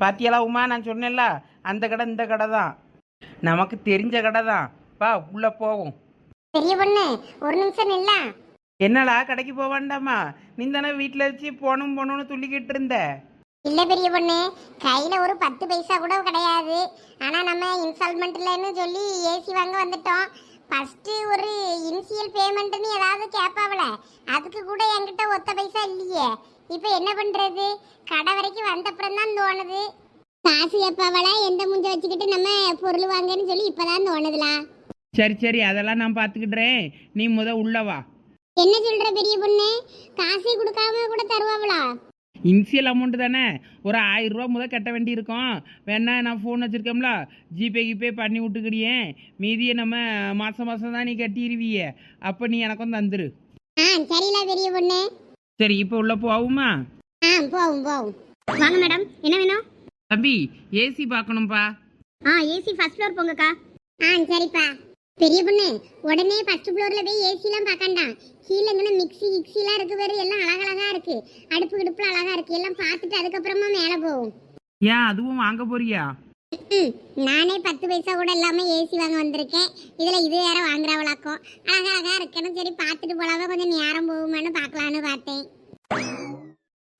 பாத்தியலா உமா நான் சொன்னேன்ல அந்த கடை இந்த கடை தான் நமக்கு தெரிஞ்ச கடை தான் வா உள்ள போவோம். பெரிய பொண்ணு ஒரு நிமிஷம் நில்ல. என்னடா கடைக்கு போக வேண்டாமா நீ தானே வீட்டில் வச்சு போகணும் போகணும்னு துள்ளிக்கிட்டு இருந்த. இல்ல பெரிய பொண்ணு கையில ஒரு பத்து பைசா கூட கிடையாது. ஆனா நம்ம இன்ஸ்டால்மெண்ட்லன்னு சொல்லி ஏசி வாங்க வந்துட்டோம். ஃபர்ஸ்ட் ஒரு இனிஷியல் பேமெண்ட்னு ஏதாவது கேட்பாவல அதுக்கு கூட என்கிட்ட ஒத்த பைசா இல்லையே. இப்போ என்ன பண்றது? கடை வரைக்கும் வந்தப்புறம் தான் தோணுது. காசு கேட்பாவல எந்த முஞ்ச வச்சுக்கிட்டு நம்ம பொருள் வாங்கன்னு சொல்லி இப்பதான் தோணுதுலா? சரி சரி அதெல்லாம் நான் பார்த்துக்கிடுறேன். நீ முத உள்ள வா. என்ன சொல்ற பெரிய பொண்ணு? காசே கொடுக்காம கூட தருவாவளா? இனிஷியல் அமௌண்ட் தானே? ஒரு ஆயிரம் ரூபா முத கட்ட வேண்டியிருக்கும். வேணா நான் ஃபோன் வச்சுருக்கோம்ல. ஜிபே கிபே பண்ணி விட்டுக்கிறியேன் மீதியை நம்ம மாதம் மாதம் தான் நீ கட்டிடுவிய அப்போ நீ எனக்கும் தந்துரு. ஆ சரிலா பெரிய பொண்ணு. சரி இப்போ உள்ள போவுமா? ஆ போவும் போவும். வாங்க மேடம் என்ன வேணும்? தம்பி ஏசி பார்க்கணும்ப்பா ஆ ஏசி ஃபர்ஸ்ட் ஃப்ளோர் போங்கக்கா. ஆ சரிப்பா. பெரிய பொண்ணு உடனே ஃபர்ஸ்ட் ஃப்ளோர்ல போய் ஏசிலாம் பார்க்கண்டாம். கீழே இங்கே மிக்ஸி கிக்ஸிலாம் இருக்கு வேறு எல்லாம் அழகழகா இருக்கு. அடுப்பு கிடுப்புல அழகா இருக்கு. எல்லாம் பார்த்துட்டு அதுக்கப்புறமா மேலே போவோம். ஏன் அதுவும் வாங்க போறியா? நானே பத்து பைசா கூட இல்லாம ஏசி வாங்க வந்திருக்கேன். இதுல இது வேற வாங்குறவளாக்கும் அழகழகா இருக்கணும். சரி பார்த்துட்டு போலாம? கொஞ்சம் நேரம் போகுமான்னு பார்க்கலான்னு பார்த்தேன்.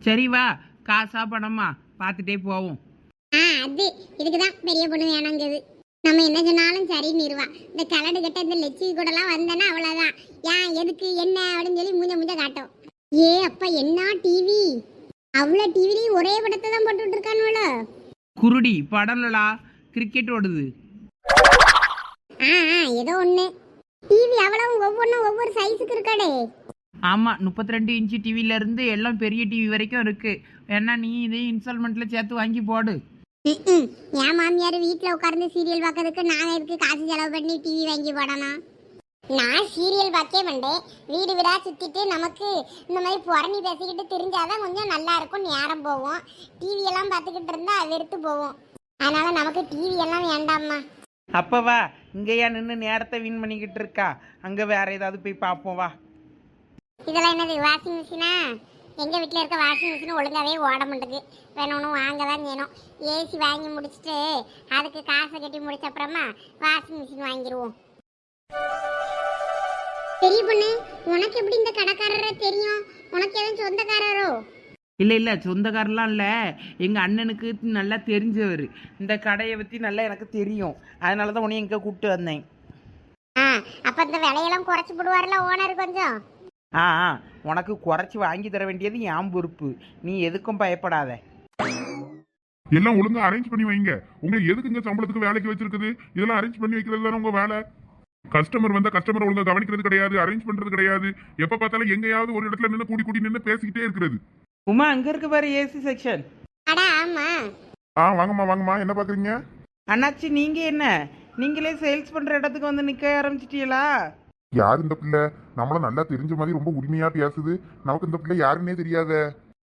சரி வா. காசா பணமா? பார்த்துட்டே போவோம். ஆ அது. இதுக்கு தான் பெரிய பொண்ணு வேணாங்குது நம்ம என்ன சொன்னாலும் சரி நிறுவா. இந்த கலடு கட்ட இந்த லெச்சி கூடலாம் வந்தேன்னா அவ்வளோதான் ஏன் எதுக்கு என்ன அப்படின்னு சொல்லி மூஞ்ச மூஞ்ச காட்டும். ஏ அப்பா என்ன டிவி அவ்வளோ டிவிலையும் ஒரே படத்தை தான் போட்டுட்டு இருக்கானுவளோ? குருடி படம்லடா கிரிக்கெட் ஓடுது. ஏதோ ஒன்று டிவி அவ்வளவு ஒவ்வொன்றும் ஒவ்வொரு சைஸுக்கு இருக்காடே. ஆமாம் முப்பத்தி ரெண்டு இன்ச்சு டிவிலேருந்து எல்லாம் பெரிய டிவி வரைக்கும் இருக்குது வேணா நீ இதையும் இன்ஸ்டால்மெண்ட்டில் சேர்த்து வாங்கி போடு. என் மாமியார் வீட்டில் உட்கார்ந்து சீரியல் பார்க்கறதுக்கு நான் எதுக்கு காசு செலவு பண்ணி டிவி வாங்கி போடணும்? நான் சீரியல் பார்க்கே மாட்டேன் வீடு வீடா சுத்திட்டு நமக்கு இந்த மாதிரி புறணி பேசிக்கிட்டு தெரிஞ்சாதான் கொஞ்சம் நல்லா இருக்கும். நேரம் போவோம் டிவி எல்லாம் பார்த்துக்கிட்டு இருந்தா வெறுத்து போவோம் அதனால நமக்கு டிவி எல்லாம் வேண்டாம்மா. அப்போ வா இங்கேயா நின்று நேரத்தை வின் பண்ணிக்கிட்டு இருக்கா? அங்கே வேற ஏதாவது போய் பார்ப்போம் வா. இதெல்லாம் என்னது வாஷிங் மிஷினா எங்க வீட்டில் இருக்க வாஷிங் மிஷின் ஒழுங்காவே ஓட மாட்டேங்குது. வேணும்னு வாங்க தான் வேணும் ஏசி வாங்கி முடிச்சுட்டு அதுக்கு காசை கட்டி முடிச்ச அப்புறமா வாஷிங் மிஷின் வாங்கிடுவோம் பெரிய பொண்ணு உனக்கு எப்படி இந்த கடைக்காரரை தெரியும்? உனக்கு எதுவும் சொந்தக்காரரோ? இல்லை இல்லை சொந்தக்காரெலாம் இல்லை. எங்கள் அண்ணனுக்கு நல்லா தெரிஞ்சவர். இந்த கடையை பற்றி நல்லா எனக்கு தெரியும். அதனால தான் உன்னை எங்கே கூப்பிட்டு வந்தேன். ஆ அப்ப இந்த விலையெல்லாம் குறைச்சு போடுவார்ல ஓனர் கொஞ்சம்? ஆ ஆ உனக்கு குறைச்சி வாங்கி தர வேண்டியது என் பொறுப்பு. நீ எதுக்கும் பயப்படாத. எல்லாம் ஒழுங்கா அரேஞ்ச் பண்ணி வைங்க. உங்களை எதுக்குங்க சம்பளத்துக்கு வேலைக்கு வச்சிருக்குது? இதெல்லாம் அரேஞ்ச் பண்ணி வைக்கிறது தானே உங்க வேலை? கஸ்டமர் வந்தா கஸ்டமர் ஒழுங்கா கவனிக்கிறது கிடையாது அரேஞ்ச் பண்றது கிடையாது. எப்ப பார்த்தாலும் எங்கேயாவது ஒரு இடத்துல நின்று கூடி கூடி நின்று பேசிக்கிட்டே இருக்கிறது. உமா அங்கே இருக்கு பாரு ஏசி செக்ஷன் அடா ஆமா. ஆ வாங்கம்மா வாங்கம்மா. என்ன பாக்குறீங்க அண்ணாச்சி நீங்கள் என்ன? நீங்களே சேல்ஸ் பண்ணுற இடத்துக்கு வந்து நிற்க ஆரம்பிச்சிட்டீங்களா? யார் இந்த பிள்ளை? நம்மள நல்லா தெரிஞ்ச மாதிரி ரொம்ப உரிமையா பேசுது. நமக்கு இந்த பிள்ளை யாருன்னே தெரியாத.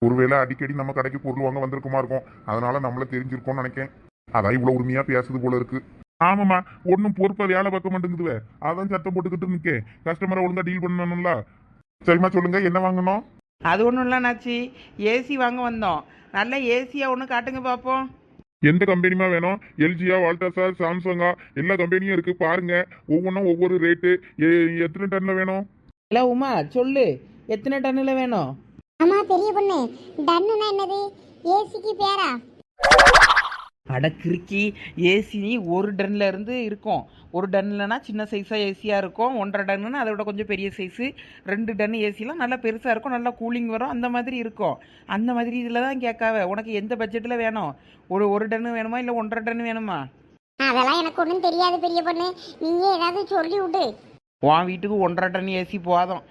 ஒருவேளை அடிக்கடி நம்ம கடைக்கு பொருள் வாங்க வந்திருக்குமா இருக்கும். அதனால நம்மள தெரிஞ்சிருக்கோம்னு நினைக்கேன். அதான் இவ்வளவு உரிமையா பேசுது போல இருக்கு. ஆமாம்மா ஒன்றும் பொறுப்பா வேலை பார்க்க மாட்டேங்குதுவே. அதான் சத்தம் போட்டுக்கிட்டு நிற்கேன் கஸ்டமரை ஒழுங்கா டீல் பண்ணணும்ல. சரிம்மா சொல்லுங்க என்ன வாங்கணும்? அது ஒன்றும் இல்லை ஏசி வாங்க வந்தோம். நல்ல ஏசியாக ஒன்று காட்டுங்க பார்ப்போம் எந்த கம்பெனிமா வேணும்? எல்ஜியா வால்டாஸா சாம்சங்கா எல்லா கம்பெனியும் இருக்கு பாருங்க. ஒவ்வொன்றும் ஒவ்வொரு ரேட்டு எத்தனை டன்ல வேணும்? இல்லை உமா சொல்லு. எத்தனை டன்னில் வேணும்? ஆமா பெரிய பொண்ணு. டன்னுனா என்னது? ஏசிக்கு பேரா? அட கிறுக்கி ஏசி ஒரு டன்ல இருந்து இருக்கும். ஒரு டன்லனா சின்ன சைஸாக ஏசியாக இருக்கும். ஒன்றரை டன்னுனா அதை விட கொஞ்சம் பெரிய சைஸு ரெண்டு டன் ஏசிலாம் நல்லா பெருசாக இருக்கும். நல்லா கூலிங் வரும். அந்த மாதிரி இருக்கும். அந்த மாதிரி இதில் தான் கேட்காவ. உனக்கு எந்த பட்ஜெட்டில் வேணும்? ஒரு ஒரு டன்னு வேணுமா? இல்லை ஒன்றரை டன் வேணுமா? அதெல்லாம் எனக்கு ஒன்றும் தெரியாது பெரிய பொண்ணு. நீயே ஏதாவது சொல்லி விடு உன் வீட்டுக்கு ஒன்றரை டன் ஏசி போதும்.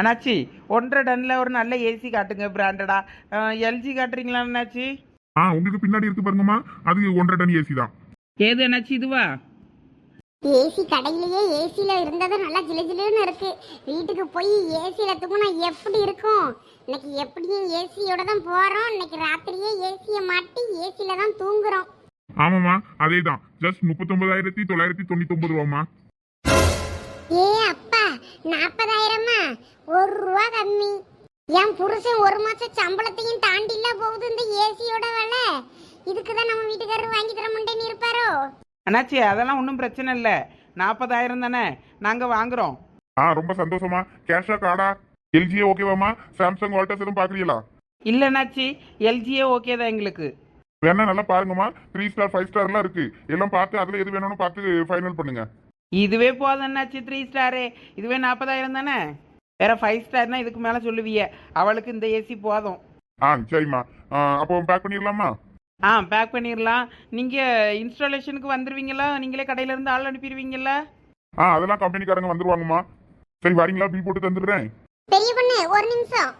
அண்ணாச்சி ஒன்றரை டன்னில் ஒரு நல்ல ஏசி காட்டுங்க பிராண்டடா எல்ஜி காட்டுறீங்களா அண்ணாச்சி? ஆ உங்களுக்கு பின்னாடி இருக்கு பாருங்கம்மா. அது ஒன்றரை டன் ஏசி தான். ஏது அண்ணாச்சி இதுவா? ஏசி கடையிலேயே ஏசியில் இருந்தது நல்லா ஜிலு ஜிலுன்னு இருக்கு. வீட்டுக்கு போய் ஏசியில் தூங்கினா எப்படி இருக்கும்? இன்னைக்கு எப்படியும் ஏசியோட தான் போகிறோம் இன்னைக்கு ராத்திரியே ஏசியை மாட்டி ஏசியில் தான் தூங்குறோம். ஆமாம்மா அதே தான் ஜஸ்ட் முப்பத்தொன்பதாயிரத்தி தொள்ளாயிரத்தி தொண்ணூத்தி ஒன்பது ரூபாமா ஏ அப்பா நாற்பதாயிரமா? ஒரு ரூபா கம்மி. என் புருஷன் ஒரு மாசம் சம்பளத்தையும் தாண்டில போகுது இந்த ஏசியோட விலை. இதுக்கு தான் நம்ம வீட்டுக்காரர் வாங்கி தர மாட்டேன்னு இருப்பாரோ? அண்ணாச்சி அதெல்லாம் ஒன்றும் பிரச்சனை இல்லை. நாற்பதாயிரம் தானே? நாங்கள் வாங்குறோம். ஆ ரொம்ப சந்தோஷமா. கேஷா கார்டா எல்ஜியே ஓகேவாமா சாம்சங் வால்டர்ஸ் எதுவும் பாக்குறீங்களா இல்லை அண்ணாச்சி. எல்ஜியே ஓகே தான் எங்களுக்கு. வேணா நல்லா பாருங்கம்மா. த்ரீ ஸ்டார் ஃபைவ் ஸ்டார்லாம் இருக்கு. எல்லாம் பார்த்து அதுல எது வேணும்னு பார்த்து ஃபைனல் பண்ணுங்க. இதுவே போதும் அண்ணாச்சி. த்ரீ ஸ்டாரு இதுவே நாற்பதாயிரம் தானே? வேற ஃபைவ் ஸ்டார்னா இதுக்கு மேலே சொல்லுவிய. அவளுக்கு இந்த ஏசி போதும். ஆ சரிம்மா. ஆ, அப்போ பேக் பண்ணிடலாமா ஆ பேக் பண்ணிடலாம் நீங்கள் இன்ஸ்டாலேஷனுக்கு வந்துடுவீங்களா நீங்களே கடையில இருந்து ஆள் அனுப்பிடுவீங்களா ஆ அதெல்லாம் கம்பெனிக்காரங்க வந்துருவாங்கம்மா. சரி வரீங்களா? பில் போட்டு தந்துடுறேன். பெரிய பொண்ணு ஒரு நிமிஷம்.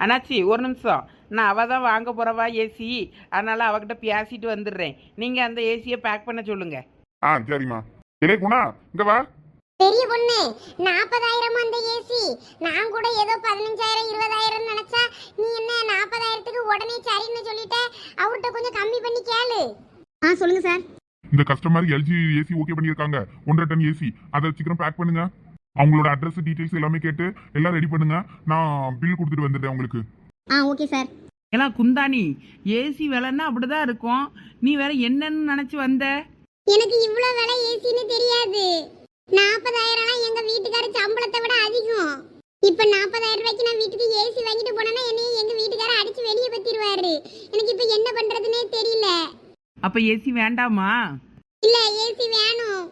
அண்ணாச்சி ஒரு நிமிஷம். நான் அவள் தான் வாங்க போகிறவா ஏசி அதனால் அவகிட்ட பேசிட்டு வந்துடுறேன். நீங்கள் அந்த ஏசியை பேக் பண்ண சொல்லுங்கள் ஆ சரிம்மா. இதே குணா இங்க வா. பெரிய பொண்ணு நாற்பதாயிரம் அந்த ஏசி நான் கூட ஏதோ பதினஞ்சாயிரம் இருபதாயிரம் நினைச்சா நீ என்ன நாற்பதாயிரத்துக்கு உடனே சரின்னு சொல்லிட்ட? அவர்கிட்ட கொஞ்சம் கம்மி பண்ணி கேளு. ஆ சொல்லுங்க சார். இந்த கஸ்டமர் எல்ஜி ஏசி ஓகே பண்ணியிருக்காங்க. ஒன்றரை டன் ஏசி அதை சீக்கிரம் பேக் பண்ணுங்க. அவங்களோட அட்ரஸ் டீடைல்ஸ் எல்லாமே கேட்டு எல்லாம் ரெடி பண்ணுங்க. நான் பில் கொடுத்துட்டு வந்துடுறேன் உங்களுக்கு. ஆ ஓகே சார் ஏன்னா குந்தாணி ஏசி விலைன்னா அப்படிதான் இருக்கும். நீ வேற என்னன்னு நினச்சி வந்த? எனக்கு இவ்வளவு விலை ஏசின்னு தெரியாது. நாற்பதாயிரம்லாம் எங்க வீட்டுக்காரர் சம்பளத்தை விட அதிகம். இப்ப நாற்பதாயிரம் ரூபாய்க்கு நான் வீட்டுக்கு ஏசி வாங்கிட்டு போனேன்னா என்னைய எங்க வீட்டுக்காரர் அடிச்சு வெளியே பத்திடுவாரு எனக்கு இப்ப என்ன பண்றதுன்னே தெரியல. அப்போ ஏசி வேண்டாமா? இல்ல ஏசி வேணும்.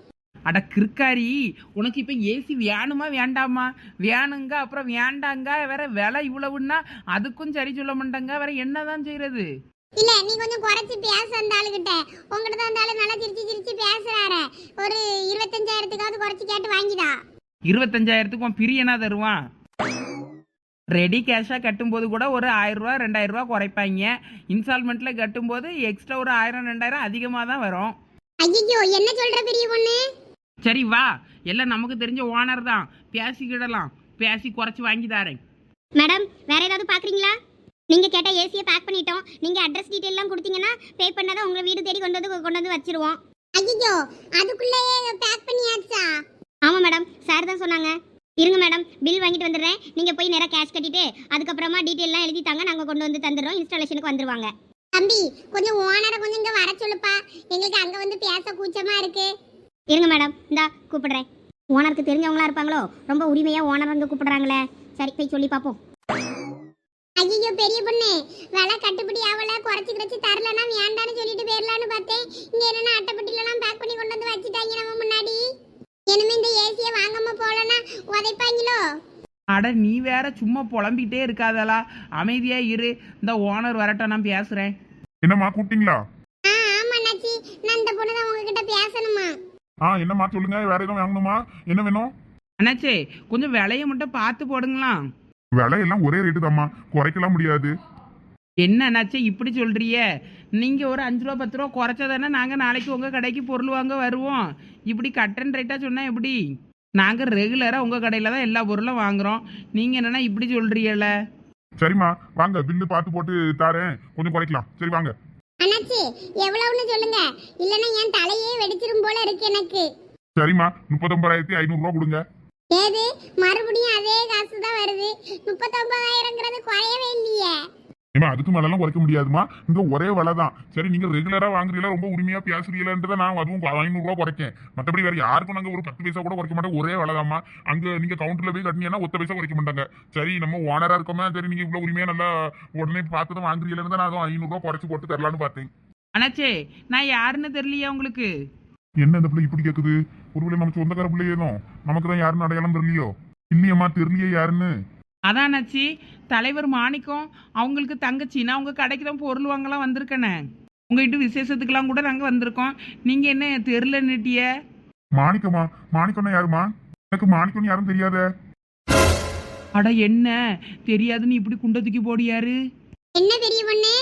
அட கிறுக்காரி உனக்கு இப்போ ஏசி வேணுமா வேண்டாமா? வேணுங்க அப்புறம் வேண்டாங்க வேற விலை இவ்வளவுன்னா அதுக்கும் சரி சொல்ல மாட்டாங்க வேற என்னதான் செய்யறது இல்ல நீ கொஞ்சம் குறைச்சு பேச அந்த ஆளுகிட்ட. உங்ககிட்ட தான் அந்த நல்லா சிரிச்சு சிரிச்சு பேசுறாரு. ஒரு இருபத்தஞ்சாயிரத்துக்காவது குறைச்சு கேட்டு வாங்கிடா. இருபத்தஞ்சாயிரத்துக்கு உன் பிரியனா தருவான் ரெடி கேஷாக கட்டும்போது கூட ஒரு ஆயிரம் ரூபா ரெண்டாயிரம் ரூபா குறைப்பாங்க இன்ஸ்டால்மெண்ட்ல கட்டும்போது எக்ஸ்ட்ரா ஒரு ஆயிரம் ரெண்டாயிரம் அதிகமாக தான் வரும். ஐயோ என்ன சொல்ற பெரிய பொண்ணு? சரி வா. எல்லாம் நமக்கு தெரிஞ்ச ஓனர் தான். பேசிக்கிடலாம். பேசி குறைச்சி வாங்கி தாரேன். மேடம் வேற ஏதாவது பாக்குறீங்களா? நீங்க கேட்ட ஏசியை பேக் பண்ணிட்டோம். நீங்க அட்ரஸ் டீடைல் எல்லாம் கொடுத்தீங்கன்னா பே பண்ணாதான் உங்க வீடு தேடி கொண்டு வந்து கொண்டு வந்து வச்சிருவோம். ஐயோ அதுக்குள்ளேயே பேக் பண்ணியாச்சா? ஆமா மேடம் சார் தான் சொன்னாங்க. இருங்க மேடம் பில் வாங்கிட்டு வந்துடுறேன். நீங்க போய் நேரா கேஷ் கட்டிட்டு அதுக்கப்புறமா டீடைல் எல்லாம் எழுதி தாங்க நாங்க கொண்டு வந்து தந்துடுறோம். இன்ஸ்டாலேஷனுக்கு வந்துருவாங்க. தம்பி கொஞ்சம் ஓனரை கொஞ்சம் இங்க வர சொல்லுப்பா. எங்களுக்கு அங்க வந்து பேச கூச்சமா இருக்கு. இருங்க மேடம் இந்தா கூப்பிடுறேன். ஓனருக்கு தெரிஞ்சவங்களா இருப்பாங்களோ? ரொம்ப உரிமையா ஓனர் வந்து கூப்பிடுறாங்களே. சரி போய் சொல்லி பாப்போம். ஐயோ பெரிய பொண்ணு. விலை கட்டுப்படி ஆகல குறைச்சு குறைச்சு தரலன்னா வேண்டான்னு சொல்லிட்டு போயிடலான்னு பார்த்தேன். இங்க என்னன்னா அட்டைப்பட்டிலலாம் பேக் பண்ணி கொண்டு வந்து வச்சுட்டாங்க நம்ம முன்னாடி. இனிமே இந்த ஏசியை வாங்காம போலன்னா உதைப்பாங்களோ? அட நீ வேற சும்மா புலம்பிக்கிட்டே இருக்காதலா. அமைதியா இரு. இந்த ஓனர் வரட்டும் நான் பேசுறேன். என்னம்மா கூப்பிட்டீங்களா? ஆ ஆமா அண்ணாச்சி. நான் இந்த பொண்ணு தான் உங்ககிட்ட பேசணுமா? ஆ என்னம்மா சொல்லுங்க. வேற எதுவும் வாங்கணுமா? என்ன வேணும்? அண்ணாச்சே கொஞ்சம் விலையை மட்டும் பார்த்து போடுங்களா விலை எல்லாம் ஒரே ரேட்டு தாம்மா. குறைக்கலாம் முடியாது. என்ன அண்ணாச்சே இப்படி சொல்றிய நீங்க ஒரு அஞ்சு ரூபா பத்து ரூபா குறைச்சா தானே நாங்க நாளைக்கு உங்க கடைக்கு பொருள் வாங்க வருவோம். இப்படி கட்டன் ரேட்டா சொன்னா எப்படி? நாங்க ரெகுலரா உங்க கடையில தான் எல்லா பொருளும் வாங்குறோம். நீங்க என்னன்னா இப்படி சொல்றீங்கல்ல? சரிம்மா வாங்க பில்லு பார்த்து போட்டு தாரேன். கொஞ்சம் குறைக்கலாம். சரி வாங்க. அண்ணாச்சி எவ்வளவுன்னு சொல்லுங்க. இல்லைன்னா என் தலையே வெடிச்சிரும் போல இருக்கு எனக்கு. சரிம்மா முப்பத்தொன்பதாயிரத்தி ஐநூறுரூவா கொடுங்க. ஏது? மறுபடியும் அதே காசு தான் வருது. முப்பத்தொன்பதாயிரங்கிறது குறையவே இல்லையே. ஏமா அதுக்கு மேலெல்லாம் குறைக்க முடியாதுமா இந்த ஒரே விலை தான் சரி நீங்க ரெகுலரா வாங்குறீங்களா? ரொம்ப உரிமையா பேசுறீங்களன்றத நான் அதுவும் ஐநூறுரூவா குறைக்கேன். மற்றபடி வேற யாருக்கும் நாங்க ஒரு பத்து பைசா கூட குறைக்க மாட்டோம். ஒரே விலை தான்மா அங்க நீங்க கவுண்டர்ல போய் கட்டினீங்கன்னா ஒத்த பைசா குறைக்க மாட்டாங்க. சரி நம்ம ஓனரா இருக்கோமா? சரி நீங்க இவ்வளவு உரிமையா நல்லா உடனே பார்த்து தான் வாங்குறீங்களா நான் அதுவும் ஐநூறுரூவா குறைச்சு போட்டு தரலான்னு பார்த்தேன். அண்ணாச்சே நான் யாருன்னு தெரியலையா உங்களுக்கு? என்ன இந்த பிள்ளை இப்படி கேக்குது? ஒருவேளை நம்ம சொந்தக்கார பிள்ளை ஏதோ நமக்கு தான் யாருன்னு அடையாளம் தெரியலையோ? இல்லையம்மா தெரியலையே யாருன்னு? அதான் அண்ணாச்சி தலைவர் மாணிக்கம் அவங்களுக்கு தங்கச்சி. நான் உங்க கடைக்கு தான் பொருள் வாங்கலாம் வந்திருக்கேனே. உங்க வீட்டு விசேஷத்துக்கெல்லாம் கூட நாங்க வந்திருக்கோம். நீங்க என்ன தெருல நிட்டிய? மாணிக்கமா மாணிக்கம்னா யாருமா எனக்கு மாணிக்கம்னு யாரும் தெரியாத. அட என்ன? தெரியாதுன்னு இப்படி குண்டை தூக்கி போடியாரு என்ன பெரிய பொண்ணு?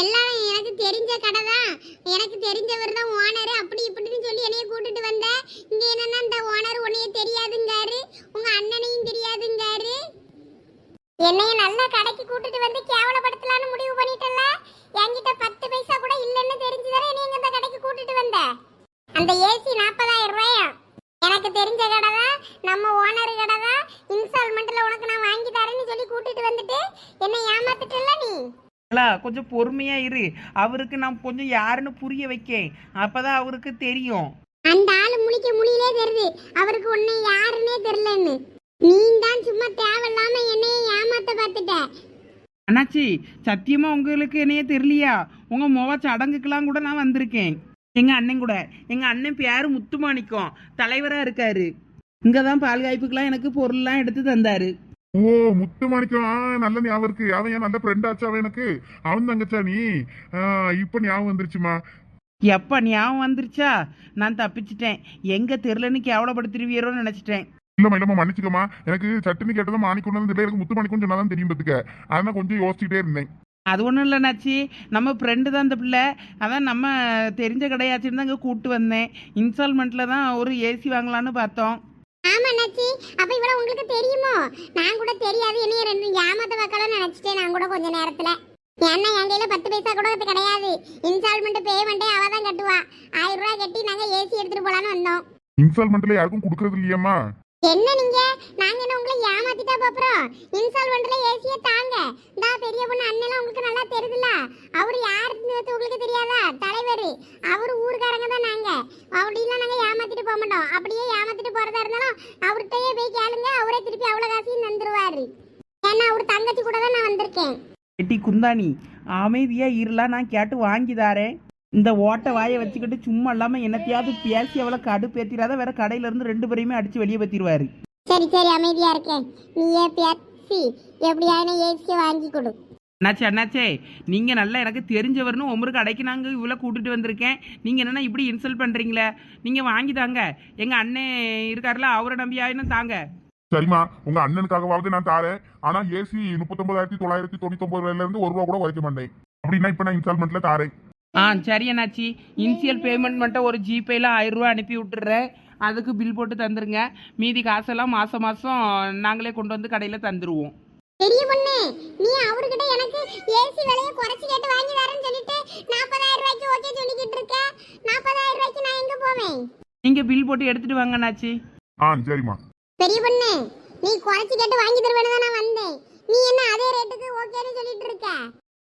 எல்லாம் எனக்கு தெரிஞ்ச கடை தான் எனக்கு தெரிஞ்சவர் தான் ஓனர். அப்படி இப்படின்னு சொல்லி என்னைய கூட்டிட்டு வந்த. இங்க என்னன்னா இந்த ஓனர் உன்னைய தெரியாதுங்காரு. உங்க அண்ணனையும் தெரியாதுங்காரு. என்னைய நல்ல கடைக்கு கூட்டிட்டு வந்து கேவலப்படுத்தலாம்னு முடிவு பண்ணிட்டல என்கிட்ட பத்து பைசா கூட இல்லைன்னு தெரிஞ்சுதானே என்னைய இந்த கடைக்கு கூட்டிட்டு வந்த? அந்த ஏசி நாற்பதாயிரம் ரூபாயா? எனக்கு தெரிஞ்ச கடை தான் நம்ம ஓனர் கடை தான் இன்ஸ்டால்மெண்ட்ல உனக்கு நான் வாங்கி தரேன்னு சொல்லி கூட்டிட்டு வந்துட்டு என்னை ஏமாத்திட்டல நீ? இல்ல கொஞ்சம் பொறுமையா இரு. அவருக்கு நான் கொஞ்சம் யாருன்னு புரிய வைக்கேன். அப்பதான் அவருக்கு தெரியும். அந்த ஆளு முழிக்க முழியிலே தெரியுது. அவருக்கு உன்னை யாருன்னே தெரியலன்னு. நீ தான் சும்மா தேவையில்லாம என்னைய ஏமாத்த பார்த்துட்ட. அண்ணாச்சி சத்தியமா உங்களுக்கு என்னையே தெரியலையா? உங்க முக சடங்குக்கெல்லாம் கூட நான் வந்திருக்கேன். எங்க அண்ணன் கூட. எங்க அண்ணன் பேரு முத்துமாணிக்கம். தலைவரா இருக்காரு. இங்கதான் பால் காய்ப்புக்கெல்லாம் எனக்கு பொருள்லாம் எடுத்து தந்தாரு. ஓ முத்து மாணிக்கம் நல்ல ஞாபகம் இருக்கு. அவன் என் நல்ல ஃப்ரெண்ட் ஆச்சு அவன் எனக்கு? அவன் தங்கச்சா நீ? இப்ப ஞாபகம் வந்துருச்சுமா? எப்ப ஞாபகம் வந்துருச்சா? நான் தப்பிச்சிட்டேன். எங்க தெரிலன்னு கேவலப்படுத்திருவீரோன்னு நினைச்சிட்டேன். இல்லம்மா இல்லம்மா மன்னிச்சுக்கம்மா. எனக்கு சட்டுன்னு கேட்டதும் மாணிக்கம் தெரியல எனக்கு முத்து மாணிக்கம் சொன்னாதான் தெரியும் பத்துக்க. அதான் கொஞ்சம் யோசிச்சுட்டே இருந்தேன். அது ஒன்றும் இல்லைனாச்சி நம்ம ஃப்ரெண்டு தான் அந்த பிள்ளை. அதான் நம்ம தெரிஞ்ச கடையாச்சுன்னு தான் இங்கே கூப்பிட்டு வந்தேன். இன்ஸ்டால்மெண்ட்டில் தான் ஒரு ஏசி வாங்கலான்னு பார்த்தோம். ஆமா அண்ணாச்சி. அப்ப இவ்வளவு உங்களுக்கு தெரியுமோ? நான் கூட தெரியாது. என்னைய ரெண்டு ஏமாத்த பார்க்கலாம் நினைச்சிட்டேன் நான் கூட கொஞ்ச நேரத்துல. ஏன்னா என் கையில பத்து பைசா கூட அது கிடையாது. இன்ஸ்டால்மெண்ட் பேமெண்ட்டே அவ தான் கட்டுவா. ஆயிரம் ரூபாய் கட்டி நாங்க ஏசி எடுத்துட்டு போலான்னு வந்தோம். இன்ஸ்டால்மெண்ட்ல யாருக்கும் கொடுக்கறது இல்லையம்மா? என்ன நீங்க? நாங்க என்ன உங்களை ஏமாத்திட்டா பாப்புறோம் இன்ஸ்டால்மெண்ட்ல ஏசிய தாங்க. இந்த பெரிய பொண்ணு அண்ணெல்லாம் உங்களுக்கு நல்லா தெரியுதுல்ல? அவர் யாருன்னு உங்களுக்கு தெரியாதா? தலைவர். அவர் ஊருக்காரங்க தான் நாங்க. அப்படிலாம் நாங்க ஏமாத்திட்டு போக மாட்டோம். அப்படியே ஏமாத்திட்டு போறதா இருந்தாலும் அவர்கிட்டயே போய் கேளுங்க. அவரே திருப்பி அவ்வளவு காசையும் தந்துருவாரு. ஏன்னா அவர் தங்கச்சி கூட தான் நான் வந்திருக்கேன். எட்டி குந்தாணி அமைதியாக இருலாம் நான் கேட்டு வாங்கி தாரேன் இந்த ஓட்டை வாயை வச்சுக்கிட்டு சும்மா இல்லாமல் என்னத்தையாவது பேசி அவளை கடுப்பேத்திராத வேற கடையிலேருந்து ரெண்டு பேரையுமே அடித்து வெளியே பற்றிடுவாரு சரி சரி அமைதியா இருக்கேன் நீயே பேசி எப்படியான ஏசிய வாங்கி கொடு. அண்ணாச்சே அண்ணாச்சே நீங்கள் நல்லா எனக்கு தெரிஞ்சவர்னு ஒவ்வொரு கடைக்கு நாங்கள் இவ்வளோ கூட்டிட்டு வந்திருக்கேன். நீங்கள் என்னென்னா இப்படி இன்சல்ட் பண்ணுறீங்களே நீங்கள் வாங்கி தாங்க. எங்கள் அண்ணன் இருக்கார்ல அவரை நம்பியாயினும் தாங்க. சரிம்மா உங்க அண்ணனுக்காகவாவது நான் தாரேன். ஆனா ஏசி முப்பத்தொன்பதாயிரத்தி தொள்ளாயிரத்தி தொண்ணூத்தி ஒன்பதுல இருந்து ஒரு ரூபா கூட குறைக்க மாட்டேன். அப்படின்னா இப்ப நான் இன்ஸ்டால்மெண்ட்ல தாரேன். ஆ சரி அண்ணாச்சி. இனிஷியல் பேமெண்ட் மட்டும் ஒரு ஜிபேயில் ஆயிரம் ரூபா அனுப்பி விட்டுறேன் அதுக்கு பில் போட்டு தந்துருங்க. மீதி காசெல்லாம் மாதம் மாதம் நாங்களே கொண்டு வந்து கடையில் தந்துடுவோம் பெரிய பொண்ணு நீ அவர்கிட்ட எனக்கு ஏசி விலைய குறைச்சு கேட்டு வாங்கி தரேன்னு சொல்லிட்டு நாற்பதாயிரம் ரூபாய்க்கு ஓகே சொல்லிக்கிட்டு இருக்க. நாற்பதாயிரம் ரூபாய்க்கு நான் எங்க போவேன்? நீங்கள் பில் போட்டு எடுத்துகிட்டு வாங்க அண்ணாச்சி. ஆ சரிம்மா. பெரிய பொண்ணு நீ குறைச்சு கேட்டு வாங்கி தருவேன்னு தான் நான் வந்தேன். நீ என்ன அதே ரேட்டுக்கு ஓகேன்னு சொல்லிட்டு இருக்க?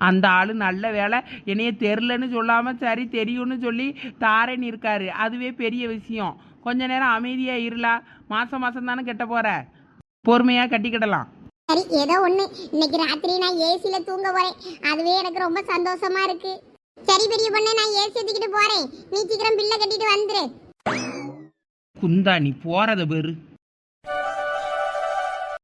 அந்த ஆள் நல்ல வேலை என்னைய தெரிலன்னு சொல்லாமல் சரி தெரியும்னு சொல்லி தாரேன்னு இருக்காரு. அதுவே பெரிய விஷயம். கொஞ்ச நேரம் அமைதியாக இருளா மாதம் மாதம் தானே கெட்ட போகிற பொறுமையாக கட்டிக்கிடலாம். சரி ஏதோ ஒண்ணு. இன்னைக்கு ராத்திரி நான் ஏசில தூங்க போறேன். அதுவே எனக்கு ரொம்ப சந்தோஷமா இருக்கு. சரி பெரிய பொண்ணு நான் ஏசி எடுத்துக்கிட்டு போறேன். நீ சீக்கிரம் பில்ல கட்டிட்டு வந்துரு. குந்தா நீ போகிறத பெரு